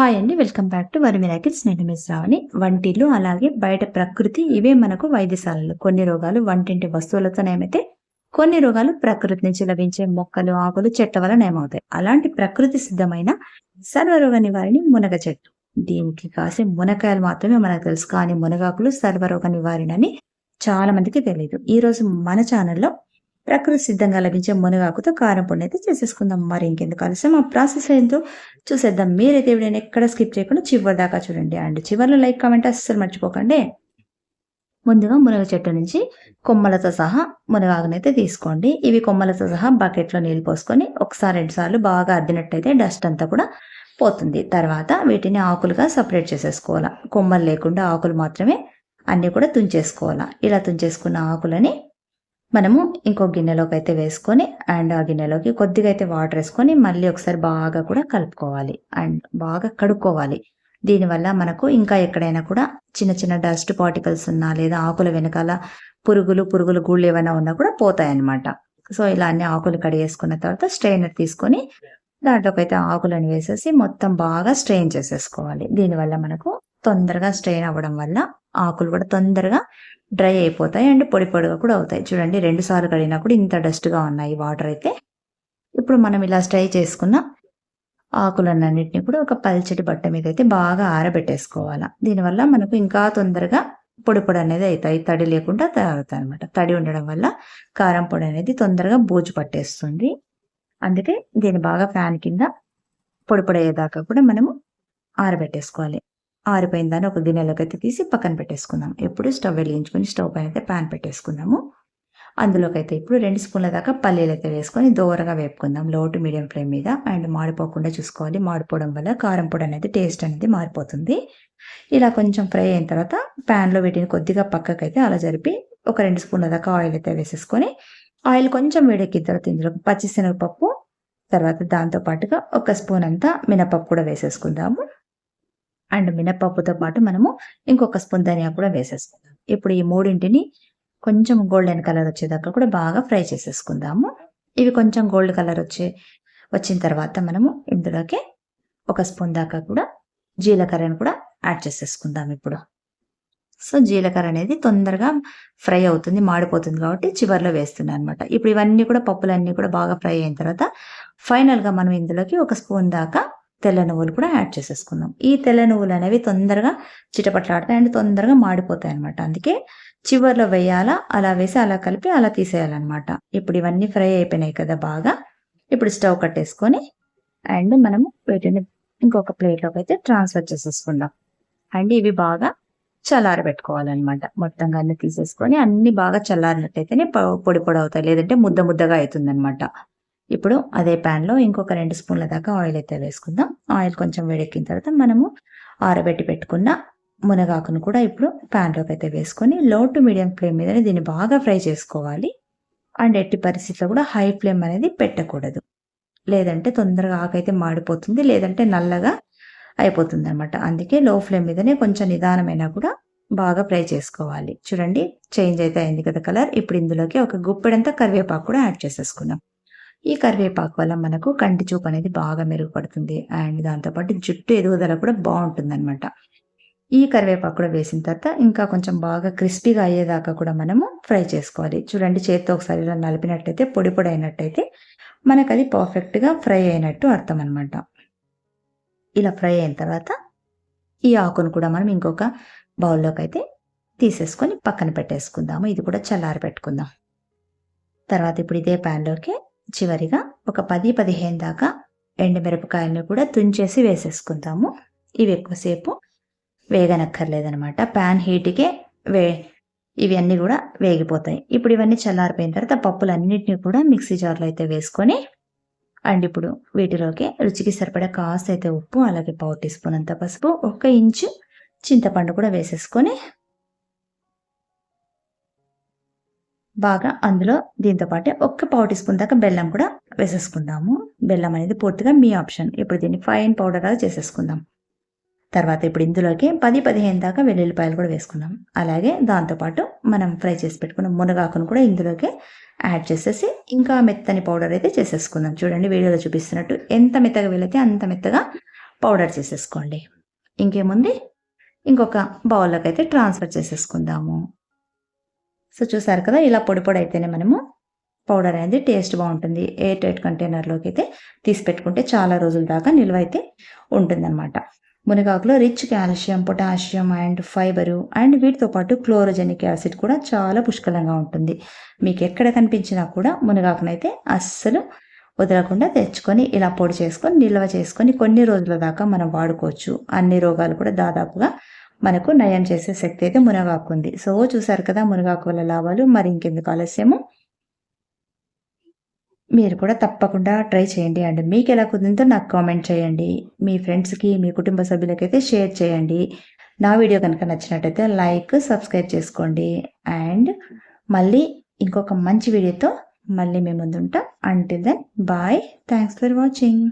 Hi అండి welcome back to వరి miracles నేను మిస్ రావని వంటిల్లు అలాగే బయట ప్రకృతి ఇవే మనకు వైద్యశాలలు. కొన్ని రోగాలు వంటింటి వస్తువులతో నయమైతే కొన్ని రోగాలు ప్రకృతి నుంచి లభించే మొక్కలు ఆకులు చెట్ల వల్ల నయమవుతాయి. అలాంటి ప్రకృతి సిద్ధమైన సర్వరోగ నివారిణి మునగ చెట్టు. దీనికి కాసే మునకాయలు మాత్రమే మనకు తెలుసు. కానీ మునగాకులు సర్వరోగ నివారణ అని చాలా మందికి తెలియదు ఈ రోజు మన ఛానల్లో ప్రకృతి సిద్ధంగా లభించే మునగాకుతో కారం పొడి అయితే చేసేసుకుందాం. మరి ఇంకెందుకు ఆలస్యం ఆ ప్రాసెస్ ఏంటో చూసేద్దాం. మీరైతే వీడియోని ఎక్కడ స్కిప్ చేయకుండా చివరి దాకా చూడండి. అండ్ చివరిలో లైక్ కామెంట్ అస్సలు మర్చిపోకండి. ముందుగా మునగ చెట్టు నుంచి కొమ్మలతో సహా మునగాకునైతే తీసుకోండి. ఇవి కొమ్మలతో సహా బకెట్లో నీళ్ళు పోసుకొని ఒకసారి రెండు సార్లు బాగా అద్దినట్టయితే డస్ట్ అంతా కూడా పోతుంది. తర్వాత వీటిని ఆకులుగా సపరేట్ చేసేసుకోవాలా. కొమ్మలు లేకుండా ఆకులు మాత్రమే అన్నీ కూడా తుంచేసుకోవాలా. ఇలా తుంచేసుకున్న ఆకులని మనము ఇంకో గిన్నెలోకి అయితే వేసుకొని అండ్ ఆ గిన్నెలోకి కొద్దిగా అయితే వాటర్ వేసుకొని మళ్ళీ ఒకసారి బాగా కూడా కలుపుకోవాలి అండ్ బాగా కడుక్కోవాలి. దీనివల్ల మనకు ఇంకా ఎక్కడైనా కూడా చిన్న చిన్న డస్ట్ పార్టికల్స్ ఉన్నా లేదా ఆకుల వెనకాల పురుగులు పురుగులు గూళ్ళు ఏమైనా ఉన్నా కూడా పోతాయన్నమాట. సో ఇలా అన్ని ఆకులు కడిగేసుకున్న తర్వాత స్ట్రైనర్ తీసుకొని దాంట్లోకి అయితే ఆకులను వేసేసి మొత్తం బాగా స్ట్రెయిన్ చేసేసుకోవాలి. దీనివల్ల మనకు తొందరగా స్ట్రెయిన్ అవ్వడం వల్ల ఆకులు కూడా తొందరగా డ్రై అయిపోతాయి అండ్ పొడి పొడిగా కూడా అవుతాయి. చూడండి రెండు సార్లు కడిగినా కూడా ఇంత డస్ట్గా ఉన్నాయి వాటర్ అయితే. ఇప్పుడు మనం ఇలా స్ట్రై చేసుకున్న ఆకులన్నింటినీ కూడా ఒక పల్చటి బట్ట మీద అయితే బాగా ఆరబెట్టేసుకోవాలి. దీనివల్ల మనకు ఇంకా తొందరగా పొడి పొడి అనేది అవుతాయి. తడి లేకుండా తయారవుతాయి అనమాట తడి ఉండడం వల్ల కారం పొడి అనేది తొందరగా బూజు పట్టేస్తుంది. అందుకే దీన్ని బాగా ఫ్యాన్ కింద పొడి పొడి అయ్యేదాకా కూడా మనము ఆరబెట్టేసుకోవాలి. ఆరిపోయిన దాన్ని ఒక గిన్నెలోకి అయితే తీసి పక్కన పెట్టేసుకుందాం. ఎప్పుడు స్టవ్ వెలిగించుకొని స్టవ్ పైన అయితే ప్యాన్ పెట్టేసుకుందాము. అందులోకి అయితే ఇప్పుడు రెండు స్పూన్ల దాకా పల్లీలు అయితే వేసుకొని దోరగా వేపుకుందాం. లో టు మీడియం ఫ్లేమ్ మీద అండ్ మాడిపోకుండా చూసుకోవాలి. మాడిపోవడం వల్ల కారం పొడి అనేది టేస్ట్ అనేది మారిపోతుంది. ఇలా కొంచెం ఫ్రై అయిన తర్వాత ప్యాన్లో వీటిని కొద్దిగా పక్కకు అయితే అలా జరిపి ఒక రెండు స్పూన్ల దాకా ఆయిల్ అయితే వేసేసుకొని ఆయిల్ కొంచెం వేడెక్కిన తర్వాత ఇందులో పచ్చిశనగపప్పు తర్వాత దాంతో పాటుగా ఒక స్పూన్ అంతా మినపప్పు కూడా వేసేసుకుందాము. అండ్ మినపప్పుతో పాటు మనము ఇంకొక స్పూన్ ధనియా కూడా వేసేసుకుందాం. ఇప్పుడు ఈ మూడింటిని కొంచెం గోల్డెన్ కలర్ వచ్చేదాకా కూడా బాగా ఫ్రై చేసేసుకుందాము. ఇవి కొంచెం గోల్డ్ కలర్ వచ్చే వచ్చిన తర్వాత మనము ఇందులోకి ఒక స్పూన్ దాకా కూడా జీలకర్రను కూడా యాడ్ చేసేసుకుందాం ఇప్పుడు. సో జీలకర్ర అనేది తొందరగా ఫ్రై అవుతుంది మాడిపోతుంది కాబట్టి చివరిలో వేస్తున్నాను అనమాట ఇప్పుడు ఇవన్నీ కూడా పప్పులన్నీ కూడా బాగా ఫ్రై అయిన తర్వాత ఫైనల్గా మనం ఇందులోకి ఒక స్పూన్ దాకా తెల్ల నువ్వులు కూడా యాడ్ చేసేసుకుందాం. ఈ తెల్ల నువ్వులు అనేవి తొందరగా చిటపట్లాడతాయి అండ్ తొందరగా మాడిపోతాయి అనమాట అందుకే చివర్లో వేయాలా అలా వేసి అలా కలిపి అలా తీసేయాలన్నమాట. ఇప్పుడు ఇవన్నీ ఫ్రై అయిపోయినాయి కదా బాగా. ఇప్పుడు స్టవ్ కట్టేసుకొని అండ్ మనము వీటిని ఇంకొక ప్లేట్లోకి అయితే ట్రాన్స్ఫర్ చేసేసుకుందాం. అండ్ ఇవి బాగా చల్లారి పెట్టుకోవాలన్నమాట మొత్తంగా అన్ని తీసేసుకొని అన్ని బాగా చల్లారినట్టయితేనే పొడి పొడి అవుతాయి. లేదంటే ముద్ద ముద్దగా అవుతుంది ఇప్పుడు అదే ప్యాన్లో ఇంకొక రెండు స్పూన్ల దాకా ఆయిల్ అయితే వేసుకుందాం. ఆయిల్ కొంచెం వేడెక్కిన తర్వాత మనము ఆరబెట్టి పెట్టుకున్న మునగాకును కూడా ఇప్పుడు ప్యాన్లోకి అయితే వేసుకొని లో టు మీడియం ఫ్లేమ్ మీదనే దీన్ని బాగా ఫ్రై చేసుకోవాలి. అండ్ ఎట్టి పరిస్థితిలో కూడా హై ఫ్లేమ్ అనేది పెట్టకూడదు. లేదంటే తొందరగా ఆకైతే మాడిపోతుంది లేదంటే నల్లగా అయిపోతుంది అనమాట అందుకే లో ఫ్లేమ్ మీదనే కొంచెం నిదానమైనా కూడా బాగా ఫ్రై చేసుకోవాలి. చూడండి చేంజ్ అయితే అయింది కదా కలర్. ఇప్పుడు ఇందులోకి ఒక గుప్పెడంతా కరివేపాకు కూడా యాడ్ చేసేసుకున్నాం ఈ కరివేపాకు వల్ల మనకు కంటి చూపు అనేది బాగా మెరుగుపడుతుంది. అండ్ దాంతోపాటు జుట్టు ఎదుగుదల కూడా బాగుంటుంది అనమాట ఈ కరివేపాకు కూడా వేసిన తర్వాత ఇంకా కొంచెం బాగా క్రిస్పీగా అయ్యేదాకా కూడా మనము ఫ్రై చేసుకోవాలి. చూడండి చేతితో ఒకసారి ఇలా నలిపినట్టయితే పొడి పొడి అయినట్టయితే మనకు అది పర్ఫెక్ట్గా ఫ్రై అయినట్టు అర్థం అనమాట ఇలా ఫ్రై అయిన తర్వాత ఈ ఆకును కూడా మనం ఇంకొక బౌల్లోకి అయితే తీసేసుకొని పక్కన పెట్టేసుకుందాము. ఇది కూడా చల్లారి పెట్టుకుందాం. తర్వాత ఇప్పుడు ఇదే ప్యాన్లోకి చివరిగా ఒక పది పదిహేను దాకా ఎండుమిరపకాయలను కూడా తుంచేసి వేసేసుకుందాము. ఇవి ఎక్కువసేపు వేగనక్కర్లేదనమాట ప్యాన్ హీట్కే వే ఇవన్నీ కూడా వేగిపోతాయి. ఇప్పుడు ఇవన్నీ చల్లారిపోయిన తర్వాత పప్పులన్నింటినీ కూడా మిక్సీ జార్లో అయితే వేసుకొని అండ్ ఇప్పుడు వీటిలోకి రుచికి సరిపడా కాస్త అయితే ఉప్పు అలాగే పావు టీ స్పూన్ అంత పసుపు ఒక ఇంచు చింతపండు కూడా వేసేసుకొని బాగా అందులో దీంతో పాటే ఒక్క పావు టీ స్పూన్ దాకా బెల్లం కూడా వేసేసుకుందాము. బెల్లం అనేది పూర్తిగా మీ ఆప్షన్. ఇప్పుడు దీన్ని ఫైన్ పౌడర్ లాగా చేసేసుకుందాం. తర్వాత ఇప్పుడు ఇందులోకి పది పదిహేను దాకా వెల్లుల్లిపాయలు కూడా వేసుకుందాం. అలాగే దాంతోపాటు మనం ఫ్రై చేసి పెట్టుకున్న మునగాకును కూడా ఇందులోకి యాడ్ చేసేసి ఇంకా మెత్తని పౌడర్ అయితే చేసేసుకుందాం. చూడండి వీడియోలో చూపిస్తున్నట్టు ఎంత మెత్తగా వీలైతే అంత మెత్తగా పౌడర్ చేసేసుకోండి. ఇంకేముంది? ఇంకొక బౌల్లోకి అయితే ట్రాన్స్ఫర్ చేసేసుకుందాము. సో చూసారు కదా ఇలా పొడి పొడి అయితేనే మనము పౌడర్ అనేది టేస్ట్ బాగుంటుంది. ఎయిర్ టైట్ కంటైనర్లోకి అయితే తీసి పెట్టుకుంటే చాలా రోజుల దాకా నిల్వ అయితే ఉంటుందన్నమాట. మునగాకులో rich calcium potassium and fibre and వీటితో పాటు క్లోరోజెనిక్ యాసిడ్ కూడా చాలా పుష్కలంగా ఉంటుంది. మీకు ఎక్కడ కనిపించినా కూడా మునగాకునైతే అస్సలు వదలకుండా తెచ్చుకొని ఇలా పొడి చేసుకొని నిల్వ చేసుకొని కొన్ని రోజుల దాకా మనం వాడుకోవచ్చు. అన్ని రోగాలు కూడా దాదాపుగా మనకు నయం చేసే శక్తి అయితే మునగాకు ఉంది. సో చూసారు కదా మునగాకు వల్ల లాభాలు. మరి ఇంకెందుకు ఆలస్యము? మీరు కూడా తప్పకుండా ట్రై చేయండి. అండ్ మీకు ఎలా కుదిరిందో నాకు కామెంట్ చేయండి. మీ ఫ్రెండ్స్కి మీ కుటుంబ సభ్యులకైతే షేర్ చేయండి. నా వీడియో కనుక నచ్చినట్టయితే లైక్ సబ్స్క్రైబ్ చేసుకోండి. అండ్ మళ్ళీ ఇంకొక మంచి వీడియోతో మళ్ళీ మేము ముందుంటాం. Until then bye thanks for watching